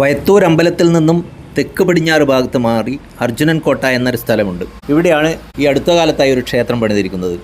വയത്തൂർ അമ്പലത്തിൽ നിന്നും തെക്ക് പടിഞ്ഞാറ് ഭാഗത്ത് മാറി അർജുനൻ കോട്ട എന്നൊരു സ്ഥലമുണ്ട്. ഇവിടെയാണ് ഈ അടുത്ത കാലത്തായി ഒരു ക്ഷേത്രം പണിതിരിക്കുന്നത്.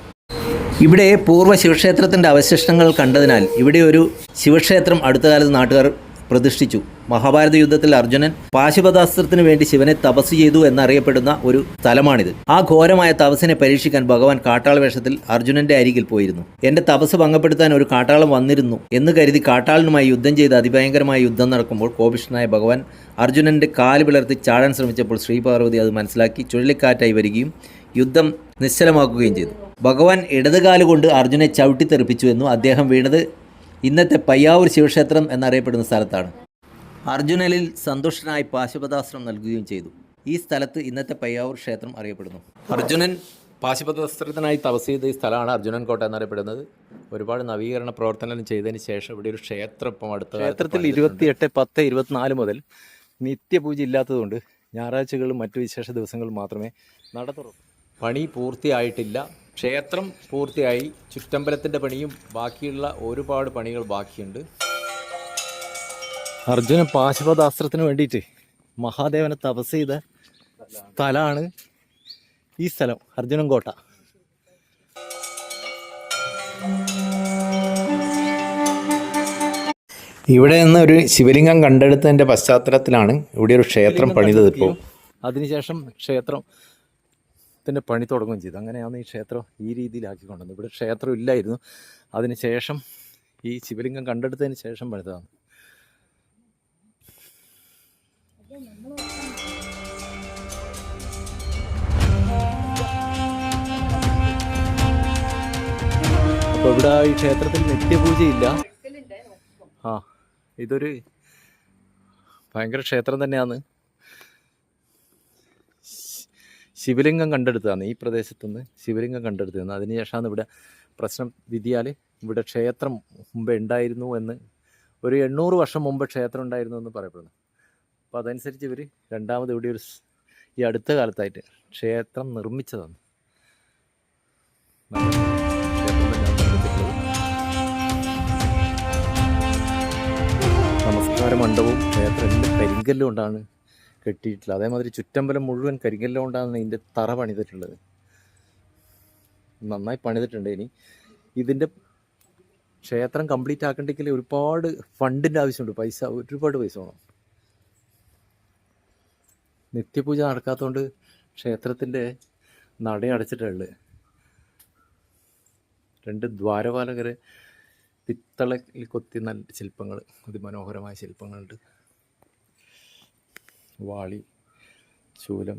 ഇവിടെ പൂർവ ശിവക്ഷേത്രത്തിന്റെ അവശിഷ്ടങ്ങൾ കണ്ടതിനാൽ ഇവിടെ ഒരു ശിവക്ഷേത്രം അടുത്ത കാലത്ത് നാട്ടുകാർ പ്രതിഷ്ഠിച്ചു. മഹാഭാരത യുദ്ധത്തിൽ അർജുനൻ പാശുപതാസ്ത്രത്തിന് വേണ്ടി ശിവനെ തപസ് ചെയ്തു എന്നറിയപ്പെടുന്ന ഒരു സ്ഥലമാണിത്. ആ ഘോരമായ തപസ്സിനെ പരീക്ഷിക്കാൻ ഭഗവാൻ കാട്ടാള വേഷത്തിൽ അർജുനന്റെ അരികിൽ പോയിരുന്നു. എന്റെ തപസ് ഭംഗപ്പെടുത്താൻ ഒരു കാട്ടാളം വന്നിരുന്നു എന്ന് കരുതി കാട്ടാളനുമായി യുദ്ധം ചെയ്ത് അതിഭയങ്കരമായ യുദ്ധം നടക്കുമ്പോൾ കോപിഷ്ഠനായ ഭഗവാൻ അർജുനന്റെ കാൽ പിളർത്തി ചാടാൻ ശ്രമിച്ചപ്പോൾ ശ്രീപാർവതി അത് മനസ്സിലാക്കി ചുഴലിക്കാറ്റായി വരികയും യുദ്ധം നിശ്ചലമാക്കുകയും ചെയ്തു. ഭഗവാൻ ഇടതുകാലുകൊണ്ട് അർജുനെ ചവിട്ടിത്തെറിപ്പിച്ചു എന്നും അദ്ദേഹം വീണത് ഇന്നത്തെ പയ്യാവൂർ ശിവക്ഷേത്രം എന്നറിയപ്പെടുന്ന സ്ഥലത്താണ്. അർജുനനിൽ സന്തുഷ്ടനായി പാശുപതാസ്ത്രം നൽകുകയും ചെയ്തു. ഈ സ്ഥലത്ത് ഇന്നത്തെ പയ്യാവൂർ ക്ഷേത്രം അറിയപ്പെടുന്നു. അർജുനൻ പാശുപതാസ്ത്രത്തിനായി തപസ് ചെയ്ത ഈ സ്ഥലമാണ് അർജുനൻ കോട്ട എന്നറിയപ്പെടുന്നത്. ഒരുപാട് നവീകരണ പ്രവർത്തനം ചെയ്തതിന് ശേഷം ഇവിടെ ഒരു ക്ഷേത്രം ഇപ്പം അടുത്ത ക്ഷേത്രത്തിൽ ഇരുപത്തിയെട്ട് പത്ത് ഇരുപത്തിനാല് മുതൽ നിത്യപൂജ ഇല്ലാത്തതുകൊണ്ട് ഞായറാഴ്ചകളും മറ്റു വിശേഷ ദിവസങ്ങളും മാത്രമേ നടത്തുള്ളൂ. പണി പൂർത്തിയായിട്ടില്ല. ക്ഷേത്രം പൂർത്തിയായി ചുറ്റമ്പലത്തിന്റെ പണിയും ബാക്കിയുള്ള ഒരുപാട് പണികൾ ബാക്കിയുണ്ട്. അർജുന പാശുപതാസ്ത്രത്തിന് വേണ്ടിയിട്ട് മഹാദേവനെ തപസ് ചെയ്ത സ്ഥലമാണ് ഈ സ്ഥലം അർജുനൻ കോട്ട ഇവിടെ നിന്ന് ഒരു ശിവലിംഗം കണ്ടെടുത്തതിന്റെ പശ്ചാത്തലത്തിലാണ് ഇവിടെ ഒരു ക്ഷേത്രം പണിതത് ഇപ്പോൾ. അതിനുശേഷം ക്ഷേത്രത്തിന്റെ പണി തുടങ്ങുകയും ചെയ്തു. അങ്ങനെയാണ് ഈ ക്ഷേത്രം ഈ രീതിയിലാക്കി കൊണ്ടുവന്നത്. ഇവിടെ ക്ഷേത്രം ഇല്ലായിരുന്നു. അതിനുശേഷം ഈ ശിവലിംഗം കണ്ടെടുത്തതിന് ശേഷം പണിതാണ്. അപ്പോൾ ഇവിടെ ഈ ക്ഷേത്രത്തിൽ നിത്യപൂജയില്ല. ആ ഇതൊരു ഭയങ്കര ക്ഷേത്രം തന്നെയാണ്. ശിവലിംഗം കണ്ടെടുത്തതാണ്. ഈ പ്രദേശത്തു നിന്ന് ശിവലിംഗം കണ്ടെടുത്തതാണ് അതിനുശേഷമാണ് ഇവിടെ പ്രശ്നം വിധിയാൽ ഇവിടെ ക്ഷേത്രം മുമ്പ് ഉണ്ടായിരുന്നു എന്ന്. ഒരു എണ്ണൂറ് വർഷം മുമ്പ് ക്ഷേത്രം ഉണ്ടായിരുന്നു എന്ന് പറയപ്പെടുന്നു. അപ്പോൾ അതനുസരിച്ച് ഇവർ രണ്ടാമത് ഇവിടെ ഒരു ഈ അടുത്ത കാലത്തായിട്ട് ക്ഷേത്രം നിർമ്മിച്ചതാണ്. നമസ്കാര മണ്ഡപവും ക്ഷേത്രം പെരിങ്കല്ലും കൊണ്ടാണ് കെട്ടിയിട്ടുള്ളത്. അതേമാതിരി ചുറ്റമ്പലം മുഴുവൻ കരിങ്കല്ല കൊണ്ടാണ് ഇതിന്റെ തറ പണിതിട്ടുള്ളത്. നന്നായി പണിതിട്ടുണ്ട് ഇനി. ഇതിന്റെ ക്ഷേത്രം കംപ്ലീറ്റ് ആക്കണ്ടെങ്കിൽ ഒരുപാട് ഫണ്ടിന്റെ ആവശ്യമുണ്ട്. പൈസ ഒരുപാട് പൈസ വേണം. നിത്യപൂജ നടക്കാത്തതുകൊണ്ട് ക്ഷേത്രത്തിന്റെ നട അടച്ചിട്ടുള്ളത്. രണ്ട് ദ്വാരപാലകരെ പിത്തളയിൽ കൊത്തി നല്ല ശില്പങ്ങൾ അതിമനോഹരമായ ശില്പങ്ങളുണ്ട്. വാളി ശൂലം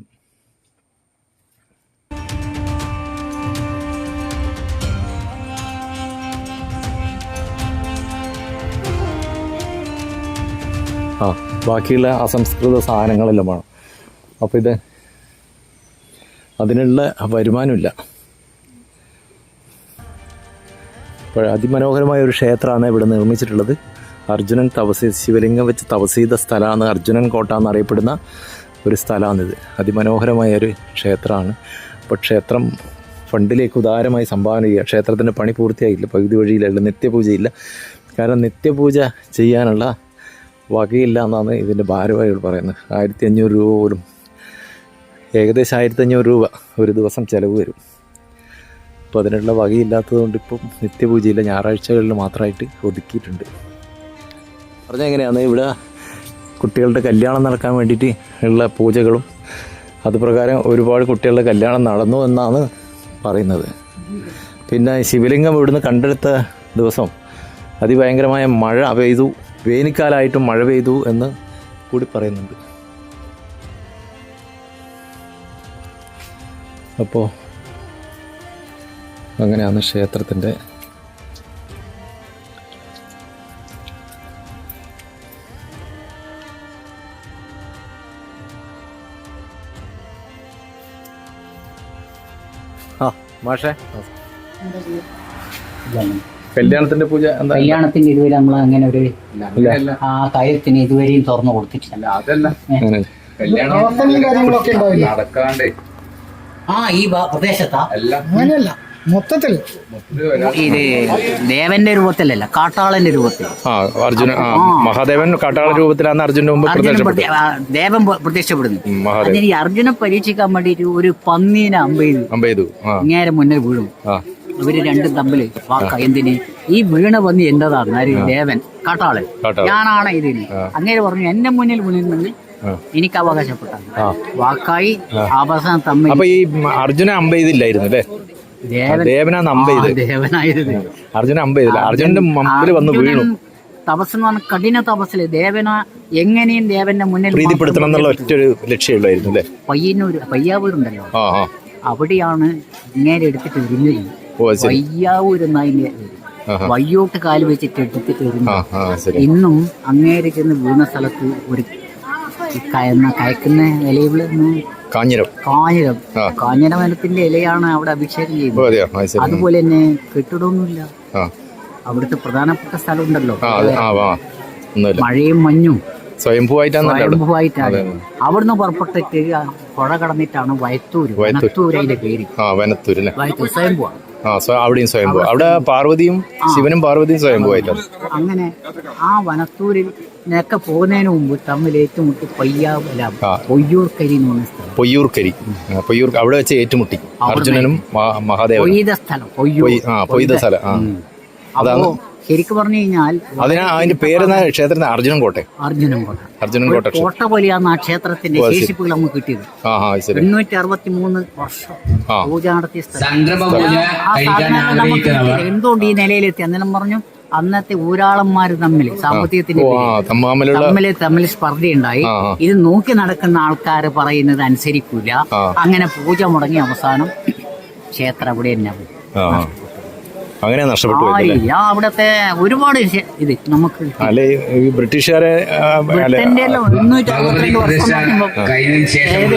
ആ ബാക്കിയുള്ള അസംസ്കൃത സാധനങ്ങളെല്ലാം വേണം. അപ്പോൾ ഇത് അതിനുള്ള വരുമാനമില്ല. അപ്പോൾ അതിമനോഹരമായ ഒരു ക്ഷേത്രമാണ് ഇവിടെ നിർമ്മിച്ചിട്ടുള്ളത്. അർജുനൻ തപസ് ശിവലിംഗം വെച്ച് തപസ് ചെയ്ത സ്ഥലമാണ് അർജുനൻ കോട്ട എന്നറിയപ്പെടുന്ന ഒരു സ്ഥലമാണിത്. അതിമനോഹരമായ ഒരു ക്ഷേത്രമാണ്. അപ്പോൾ ക്ഷേത്രം ഫണ്ടിലേക്ക് ഉദാരമായി സംഭാവന ചെയ്യുക. ക്ഷേത്രത്തിന്റെ പണി പൂർത്തിയായില്ല പകുതി വഴിയിലല്ല നിത്യപൂജയില്ല. കാരണം നിത്യപൂജ ചെയ്യാനുള്ള വകയില്ല എന്നാണ് ഇതിന്റെ ഭാരവാഹികൾ പറയുന്നത്. ആയിരത്തി അഞ്ഞൂറ് രൂപ പോലും. ഏകദേശം ആയിരത്തി അഞ്ഞൂറ് രൂപ ഒരു ദിവസം ചിലവ് വരും. അപ്പോൾ അതിനുള്ള വകയില്ലാത്തതുകൊണ്ട് ഇപ്പം നിത്യപൂജയില്ല. ഞായറാഴ്ചകളിൽ മാത്രമായിട്ട് ഒതുക്കിയിട്ടുണ്ട്. പറഞ്ഞാൽ എങ്ങനെയാണ് ഇവിടെ കുട്ടികളുടെ കല്യാണം നടക്കാൻ വേണ്ടിയിട്ട് ഉള്ള പൂജകളും അതുപ്രകാരം ഒരുപാട് കുട്ടികളുടെ കല്യാണം നടന്നു എന്നാണ് പറയുന്നത്. പിന്നെ ശിവലിംഗം ഇവിടുന്ന് കണ്ടെടുത്ത ദിവസം അതിഭയങ്കരമായ മഴ പെയ്തു. വേനൽക്കാലമായിട്ടും മഴ പെയ്തു എന്ന് കൂടി പറയുന്നുണ്ട്. അപ്പോൾ അങ്ങനെയാണ് ക്ഷേത്രത്തിന്റെ മാഷേ? കല്യാണത്തിന്റെ പൂജ എന്താ? കല്യാണത്തിന് ഇതുവരെ നമ്മൾ അങ്ങനെ ഒരു ആ കാര്യത്തിന് ഇതുവരെയും തുറന്നു കൊടുത്തിട്ടില്ല. അതല്ല. കല്യാണം കാര്യങ്ങളൊക്കെ ഉണ്ടാവില്ല? നടക്കാണ്ട്. ആ ഈ പ്രദേശത്താ? അങ്ങനെയല്ല. മൊത്തത്തിൽ? ഇത് ദേവന്റെ രൂപത്തിലല്ല കാട്ടാളന്റെ രൂപത്തിൽ. ആ അർജുന ആ മഹാദേവൻ കാട്ടാള രൂപത്തിലാണ് അർജുന്റെ മുമ്പ് അർജുനൻ പ്രത്യക്ഷപ്പെട്ടത് പ്രത്യ- ആ, ദേവൻ പ്ര- പ്രത്യക്ഷപ്പെടുന്നു. മഹാദേവൻ. അതിന് ഈ അർജുനെ പരീക്ഷിക്കാൻ വേണ്ടിയിട്ട് ഒരു പന്നീനെ അമ്പ ചെയ്തു അമ്പെയ്തു ആ. ഇങ്ങേരെ മുന്നിൽ വീഴും. ആ. ഇവർ രണ്ടും തമ്മിൽ വാക്ക. എന്തിന്? ഈ വീണ പന്നി എന്റേതാണ്? ആര്? ദേവൻ കാട്ടാളൻ. കാട്ടാളൻ. ഞാനാണ് ഇതിന്. അങ്ങനെ പറഞ്ഞു എന്റെ മുന്നിൽ വീണിരുന്നെങ്കിൽ ആ. എനിക്ക് അവകാശപ്പെട്ടു. വാക്കായി അവസാനം തമ്മിൽ അപ്പൊ ഈ അർജുന അമ്പെയ്തില്ലായിരുന്നു അല്ലേ? ദേവനാണ് അമ്പ ചെയ്ത് ദേവനായിരുന്നു അർജുന അമ്പെയ്തില്ല അർജുനന്റെ മുമ്പിൽ വന്ന് വീണു. തപസ് എന്ന് പറഞ്ഞ കഠിന തപസ്സിൽ ദേവന എങ്ങനെയും ദേവന്റെ മുന്നിൽ പ്രീതിപ്പെടുത്തണം എന്നുള്ള ഒറ്റൊരു ലക്ഷ്യമുള്ളായിരുന്നു അല്ലേ? പയ്യന്നൂർ പയ്യാവൂരുണ്ടല്ലോ. അവിടെയാണ് ഇങ്ങനെ എടുത്തിട്ട് എറിഞ്ഞത്. വയ്യാവൂർ എന്നതിന്റെ വയ്യോട്ട് കാൽ വെച്ചിട്ട് എടുത്തിട്ട് എറിഞ്ഞു ഇന്നും അങ്ങേരെ ചെന്ന് വീണ സ്ഥലത്ത് ഒരു ഈ കയന്ന കയക്കുന്ന ഇലയിൽ കാഞ്ഞിരം. കാഞ്ഞിരം. കാഞ്ഞിരമരത്തിന്റെ കാഞ്ഞിര ഇലയാണ് അവിടെ അഭിഷേകം ചെയ്യുന്നത്. അതുപോലെ തന്നെ കെട്ടിടമൊന്നുമില്ല. അവിടുത്തെ പ്രധാനപ്പെട്ട സ്ഥലം ഉണ്ടല്ലോ മഴയും മഞ്ഞും. സ്വയംഭൂവായിട്ടാണ് അവിടുന്ന് പുറപ്പെട്ടിട്ട് പുഴ കടന്നിട്ടാണ് വയത്തൂര്. വനത്തൂര് അതിന്റെ പേര്. വയത്തൂർ സ്വയംഭൂവാണ് ആ അവിടെയും സ്വയംഭൂ അവിടെ പാർവതിയും ശിവനും പാർവതിയും സ്വയംഭൂവായിട്ടാണ് അങ്ങനെ ആ വനത്തൂരിൽ ഒക്കെ പോകുന്നതിന് മുമ്പ് തമ്മിൽ ഏറ്റുമുട്ടി പയ്യാവല. പൊയ്യൂർക്കരി എന്ന് പറഞ്ഞ സ്ഥലം. പൊയ്യൂർക്കരി. പൊയ്യൂർ അവിടെ വെച്ച് ഏറ്റുമുട്ടി. അർജുനനും മഹാദേവ മഹാദേവനും. പൊയ്ത സ്ഥലം പൊയ്ത സ്ഥലം അപ്പോ ശരിക്കും പറഞ്ഞു കഴിഞ്ഞാൽ അതിനാ അതിന്റെ പേര് ക്ഷേത്രത്തിന്? അർജുനൻ കോട്ടെ. അർജുനൻ കോട്ട. അർജുനൻ കോട്ട കോട്ട പോലെയാണ് ആ ക്ഷേത്രത്തിന്റെ ശേഷിപ്പുകൾ നമുക്ക് കിട്ടിയത്. എണ്ണൂറ്റി അറുപത്തി മൂന്ന് വർഷം. പൂജ നടത്തിയ സ്ഥലം. എന്തുകൊണ്ട് ഈ നിലയിലെത്തി? അന്നേരം പറഞ്ഞു അന്നത്തെ ഊരാളന്മാര് തമ്മിൽ സാമ്പത്തികത്തിന്റെ തമ്മിൽ തമ്മിൽ സ്പർദ്ധയുണ്ടായി. ഇത് നോക്കി നടക്കുന്ന ആൾക്കാർ പറയുന്നത് അനുസരിക്കൂല. അങ്ങനെ പൂജ മുടങ്ങി അവസാനം ക്ഷേത്രം അവിടെ തന്നെ. അങ്ങനെ നഷ്ടപ്പെട്ടു ആ അവിടത്തെ ഒരുപാട് ഇത് നമുക്ക് അല്ലെ ഈ ബ്രിട്ടീഷുകാരെ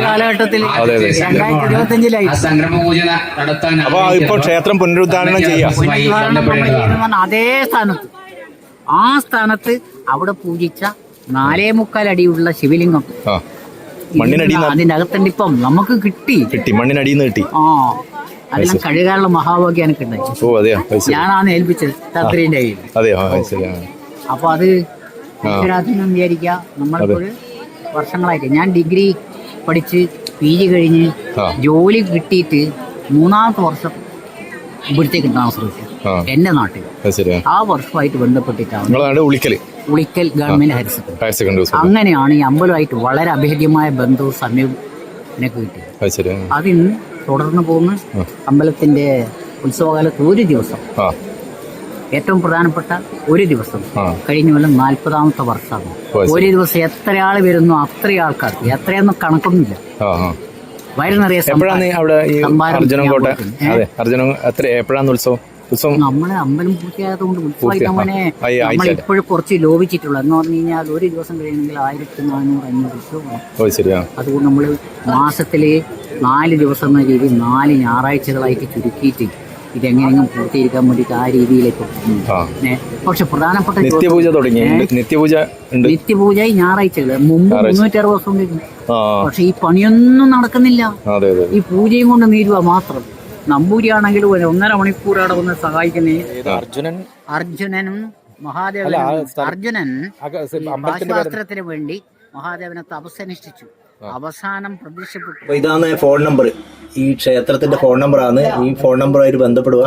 കാലഘട്ടത്തിൽ അപ്പൊ ഇപ്പൊ ക്ഷേത്രം പുനരുദ്ധാരണം ചെയ്യാം. അതേ സ്ഥാനത്ത്. ആ സ്ഥാനത്ത് അവിടെ പൂജിച്ച നാലേ മുക്കാൽ അടിയുള്ള ശിവലിംഗം. മണ്ണിനടി അതിന്റെ അകത്തണ്ടിപ്പം നമുക്ക് കിട്ടി. കിട്ടി മണ്ണിനടിയിൽ നിന്ന് കിട്ടി. ആ. അതെല്ലാം കഴുകാനുള്ള മഹാഭാഗ്യം എനിക്ക് ഉണ്ടായി. ഞാനാണ് ഏൽപ്പിച്ചത് തത്രീന്റെ കയ്യിൽ. അപ്പൊ അത് ഈശ്വരാധീനം വിചാരിക്കുക. വർഷങ്ങളായിട്ട് ഞാൻ ഡിഗ്രി പഠിച്ച് പി ജി കഴിഞ്ഞ് ജോലി കിട്ടിയിട്ട് മൂന്നാമത്തെ വർഷം ഇവിടത്തേക്ക് ട്രാൻസ്ഫർ എന്റെ നാട്ടിൽ. ആ. വർഷമായിട്ട് ബന്ധപ്പെട്ടിട്ടാണ് Ulikkal Ulikkal government higher secondary. അങ്ങനെയാണ് ഈ അമ്പലമായിട്ട് വളരെ അഭേദ്യമായ ബന്ധവും സമയവും എനിക്ക് കിട്ടിയത്. അതിന്ന് തുടർന്ന് പോകുന്ന അമ്പലത്തിന്റെ ഉത്സവകാലത്ത് ഒരു ദിവസം. ഏറ്റവും പ്രധാനപ്പെട്ട ഒരു ദിവസം. കഴിഞ്ഞ കൊല്ലം നാൽപ്പതാമത്തെ വർഷമാണ്. ഒരു ദിവസം എത്ര ആൾ വരുന്നു അത്ര ആൾക്കാർ എത്രയൊന്നും കണക്കൊന്നുമില്ല. ആ എപ്പോഴാണ് ഉത്സവം? ഉത്സവം നമ്മളെ അമ്പലം പൂർത്തിയായതുകൊണ്ട് ഉത്സവമായിട്ട് ഇപ്പോഴും കുറച്ച് ലോപിച്ചിട്ടുള്ളൂ എന്ന് പറഞ്ഞു കഴിഞ്ഞാൽ ഒരു ദിവസം കഴിയുമെങ്കിൽ ആയിരത്തി നാനൂറ് അഞ്ഞൂറ് ഉത്സവം ഓ ശരിയാ. അതുകൊണ്ട് നമ്മൾ മാസത്തിൽ നാല് ദിവസം എന്ന രീതിയിൽ നാല് ഞായറാഴ്ചകളായിട്ട് ചുരുക്കിയിട്ട് ഇതെങ്ങനെയെങ്കിലും പൂർത്തീകരിക്കാൻ വേണ്ടിയിട്ട് ആ രീതിയിലേക്ക് പക്ഷെ പ്രധാനപ്പെട്ട നിത്യപൂജ തുടങ്ങി. നിത്യപൂജ ഉണ്ട്. നിത്യപൂജ ഈ ഞായറാഴ്ചകൾ. മുമ്പ് മുന്നൂറ്റി അറുപത് ദിവസം ഉണ്ടായിരുന്നു ആ. പക്ഷെ ഈ പണിയൊന്നും നടക്കുന്നില്ല. അതെ അതെ ഈ പൂജയും കൊണ്ട് നീരുക മാത്രം. നമ്പൂരിയാണെങ്കിൽ ഒന്നര മണിക്കൂർ അവിടെ വന്ന് സഹായിക്കുന്നേ അർജുനൻ? അർജുനനും മഹാദേവനും അർജുനൻ ശാസ്ത്രത്തിന് വേണ്ടി മഹാദേവനെ തപസ്സനുഷ്ഠിച്ചു. അവസാനം പ്രതീക്ഷപ്പെട്ടു. ഇതാണ് ഫോൺ നമ്പർ ഈ ക്ഷേത്രത്തിന്റെ ഫോൺ നമ്പറാണ് ഈ ഫോൺ നമ്പറുമായിട്ട് ബന്ധപ്പെടുക.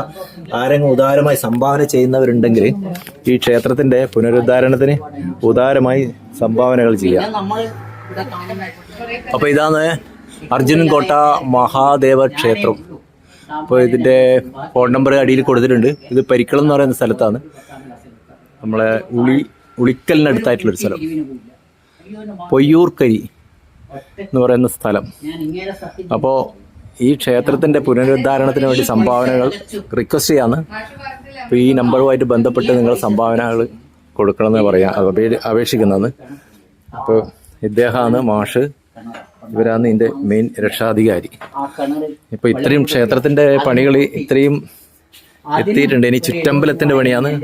ആരെങ്കിലും ഉദാരമായി സംഭാവന ചെയ്യുന്നവരുണ്ടെങ്കിൽ ഈ ക്ഷേത്രത്തിന്റെ പുനരുദ്ധാരണത്തിന് ഉദാരമായി സംഭാവനകൾ ചെയ്യാം അപ്പൊ അപ്പോൾ ഇതാണ് അർജുനൻ കോട്ട മഹാദേവ ക്ഷേത്രം. അപ്പോൾ ഇതിന്റെ ഫോൺ നമ്പർ അടിയിൽ കൊടുത്തിട്ടുണ്ട്. ഇത് പരിക്കളം എന്ന് പറയുന്ന സ്ഥലത്താണ്. നമ്മളെ ഉളി ഉളിക്കലിനടുത്തായിട്ടുള്ളൊരു സ്ഥലം. പൊയ്യൂർക്കരി. എന്ന് പറയുന്ന സ്ഥലം. അപ്പോൾ ഈ ക്ഷേത്രത്തിന്റെ പുനരുദ്ധാരണത്തിന് വേണ്ടി സംഭാവനകൾ റിക്വസ്റ്റ് ചെയ്യാന്ന് അപ്പോൾ ഈ നമ്പറുമായിട്ട് ബന്ധപ്പെട്ട് നിങ്ങൾ സംഭാവനകൾ കൊടുക്കണമെന്ന് പറയാം അപേ- അപേക്ഷിക്കുന്നതെന്ന് അപ്പോൾ ഇദ്ദേഹമാണ് മാഷ്. ഇവരാണ് ഇതിന്റെ മെയിൻ രക്ഷാധികാരി. ഇപ്പോൾ ഇത്രയും ക്ഷേത്രത്തിന്റെ പണികൾ ഇത്രയും എത്തിയിട്ടുണ്ട്. ഇനി ചുറ്റമ്പലത്തിന്റെ പണിയാണ്.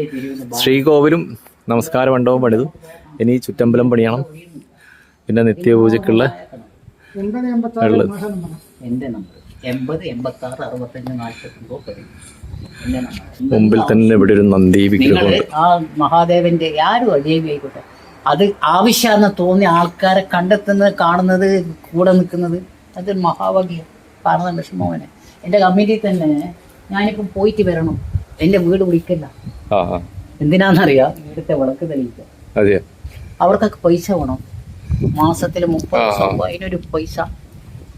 ശ്രീകോവിലും നമസ്കാര മണ്ഡപവും പണിതു. ഇനി ചുറ്റമ്പലം പണിയണം. പിന്നെ നിത്യപൂജക്കുള്ള ഉള്ളത് എന്റെ നമ്പർ എൺപത് എൺപത്തി ആറ് അറുപത്തഞ്ച് നാൽപ്പത്തൊമ്പത് നമ്പർ. മുമ്പിൽ തന്നെ ഇവിടെ ഒരു നന്ദി വിഗ്രഹം വിഗ്രഹമുണ്ട് ആ മഹാദേവന്റെ ആരും അജൈവി ആയിക്കോട്ടെ അത് ആവശ്യമെന്ന് തോന്നിയ ആൾക്കാരെ കണ്ടെത്തുന്നത് കാണുന്നത് കൂടെ നിൽക്കുന്നത് അത് മഹാഭാഗ്യം. പറഞ്ഞ വിഷമോനെ എന്റെ കമ്മിറ്റി തന്നെ ഞാനിപ്പം പോയിട്ട് വരണം. എന്റെ വീട് വിളിക്കണ്ട ആ ആ എന്തിനാണെന്നറിയാം ഇവിടുത്തെ വിളക്ക് തെളിയിക്കുക അതെ അവർക്കൊക്കെ പൈസ വേണം. മാസത്തിൽ മുപ്പത് ദിവസം അതിനൊരു പൈസ.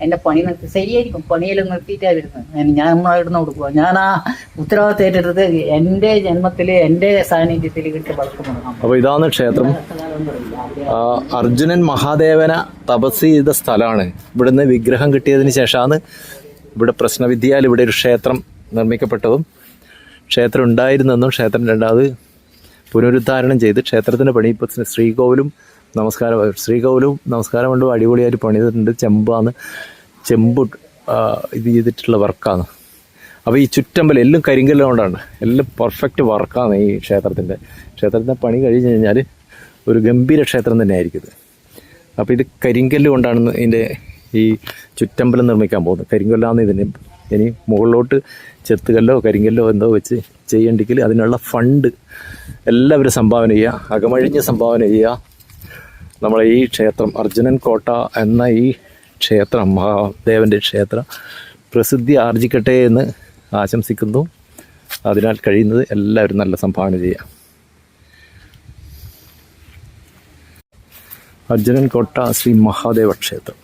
എന്റെ പണി നിർത്തി. ശരിയായിരിക്കും. പണിയെല്ലാം നിർത്തിയിട്ടാ വരുന്നത്. ഞാൻ- ഇവിടുന്ന് കൊടുക്കുക ഞാൻ ആ ഉത്തരവാദിത്തം ഏറ്റെടുത്ത് എന്റെ ജന്മത്തിൽ എന്റെ സാന്നിധ്യത്തിൽ അപ്പൊ ഇതാണ് ക്ഷേത്രം. അർജുനൻ മഹാദേവന തപസ് ചെയ്ത സ്ഥലമാണ്. ഇവിടുന്ന് വിഗ്രഹം കിട്ടിയതിന് ശേഷമാണ് ഇവിടെ പ്രശ്നവിദ്യയാൽ ഇവിടെ ഒരു ക്ഷേത്രം നിർമ്മിക്കപ്പെട്ടതും ക്ഷേത്രം ഉണ്ടായിരുന്നെന്നും ക്ഷേത്രം രണ്ടാമത് പുനരുദ്ധാരണം ചെയ്ത് ക്ഷേത്രത്തിന്റെ പണി ഇപ്പോൾ ശ്രീകോവിലും നമസ്കാരം. ശ്രീകൗലും നമസ്കാരം കൊണ്ടും അടിപൊളിയായിട്ട് പണിതിട്ടുണ്ട്. ചെമ്പാണ് ചെമ്പ് ഇത് ചെയ്തിട്ടുള്ള വർക്കാണ്. അപ്പോൾ ഈ ചുറ്റമ്പലം എല്ലാം കരിങ്കല്ല് കൊണ്ടാണ്. എല്ലാം പെർഫെക്റ്റ് വർക്കാണ് ഈ ക്ഷേത്രത്തിന്റെ ക്ഷേത്രത്തിന്റെ പണി കഴിഞ്ഞ് കഴിഞ്ഞാൽ ഒരു ഗംഭീര ക്ഷേത്രം തന്നെ ആയിരിക്കും ഇത്. അപ്പോൾ ഇത് കരിങ്കല്ല് കൊണ്ടാണ് ഇതിന്റെ ഈ ചുറ്റമ്പലം നിർമ്മിക്കാൻ പോകുന്നത്. കരിങ്കല്ലാന്ന് ഇതിന് ഇനി മുകളിലോട്ട് ചെത്തുകല്ലോ കരിങ്കല്ലോ എന്തോ വെച്ച് ചെയ്യണ്ടെങ്കിൽ അതിനുള്ള ഫണ്ട് എല്ലാവരും സംഭാവന ചെയ്യുക. അകമഴിഞ്ഞ് സംഭാവന ചെയ്യുക. നമ്മളെ ഈ ക്ഷേത്രം അർജുനൻ കോട്ട എന്ന ഈ ക്ഷേത്രം മഹാദേവന്റെ ക്ഷേത്രം പ്രസിദ്ധി ആർജിക്കട്ടെ എന്ന് ആശംസിക്കുന്നു. അതിനാൽ കഴിയുന്നത് എല്ലാവരും നല്ല സംഭാവന ചെയ്യാം അർജുനൻ കോട്ട ശ്രീ മഹാദേവ ക്ഷേത്രം.